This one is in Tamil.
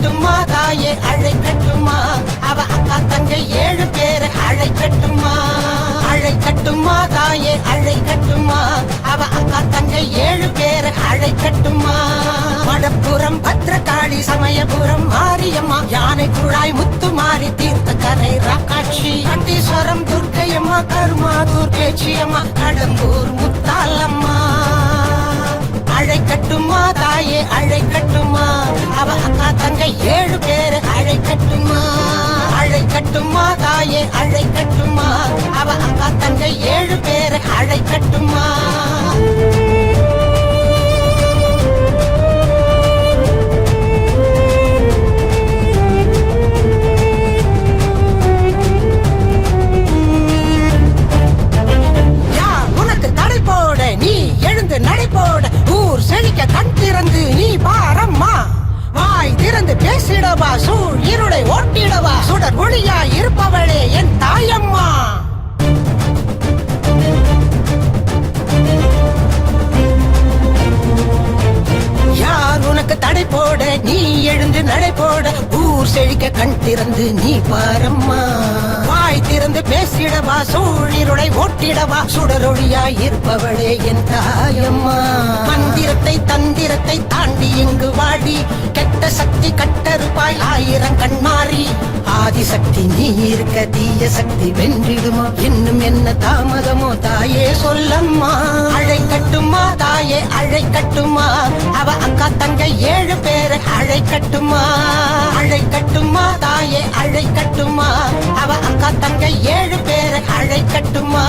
அழைக்கட்டுமா தாயே அழைக்கட்டுமா அவ அக்கா தங்கை ஏழு பேரை அழைக்கட்டுமா அழைக்கட்டுமா தாயே அழைக்கட்டுமா அவ அக்கா தங்கை ஏழு பேரை அழைக்கட்டுமா வடப்புறம் பத்திரகாளி சமயபுரம் மாரியம்மா யானை குழாய் முத்து மாறி தீர்த்த கரை ராக்காட்சி அண்டீஸ்வரம் துர்க்கையம்மா கருமா துர்க்கேச்சியம்மா கடம்பூர் நடிப்போட ஊர் செழிக்க கண் திறந்து நீ பாரம்மா. வாய் திறந்து பேசிடவா சூழ் இருளை ஓட்டிடவா. சுடர் ஒளியா இருப்பவளே என் தாயம்மா. யார் உனக்கு தடை போட? நீ எழுந்து நடை போட ஊர் செழிக்க கண் திறந்து நீ பாரம்மா. வாய் திறந்து பேசிடவா சூழிருளை ஓட்டிடவா சுடரொழியாய் இருப்பவளே என் தாயம்மா. மந்திரத்தை தந்திரத்தை தாண்டி இங்கு வாடி கெட்ட சக்தி கட்டறுப்பாய் ஆயிரம் கண்மாறி. ஆதிசக்தி நீ இருக்க தீய சக்தி வென்றிடுமா? இன்னும் என்ன தாமதமோ தாயே சொல்லம்மா. அழை கட்டுமா தாயே அழை கட்டுமா? அவ அக்கா தங்க ஏழு பேர் அழை கட்டுமா? அழை கட்டுமா தாயே அழை கட்டுமா? தங்கை ஏழு பேரை அழைக்கட்டுமா?